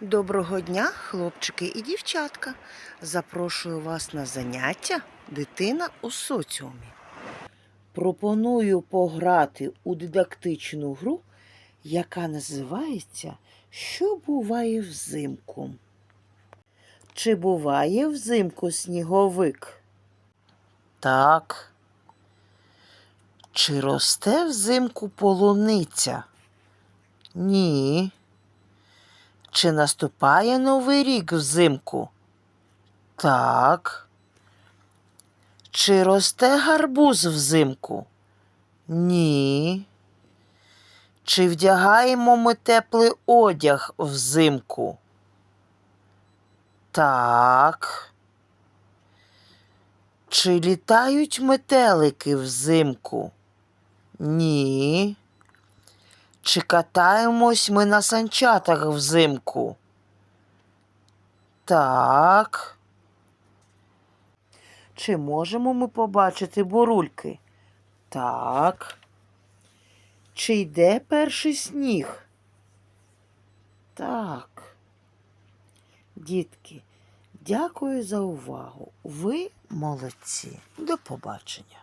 Доброго дня, хлопчики і дівчатка. Запрошую вас на заняття Дитина у соціумі. Пропоную пограти у дидактичну гру, яка називається Що буває взимку? Чи буває взимку сніговик? Так. Чи росте взимку полуниця? Ні. Чи наступає новий рік взимку? Так. Чи росте гарбуз взимку? Ні. Чи вдягаємо ми теплий одяг взимку? Так. Чи літають метелики взимку? Ні. Чи катаємось ми на санчатах взимку? Так. Чи можемо ми побачити бурульки? Так. Чи йде перший сніг? Так. Дітки, дякую за увагу. Ви молодці. До побачення.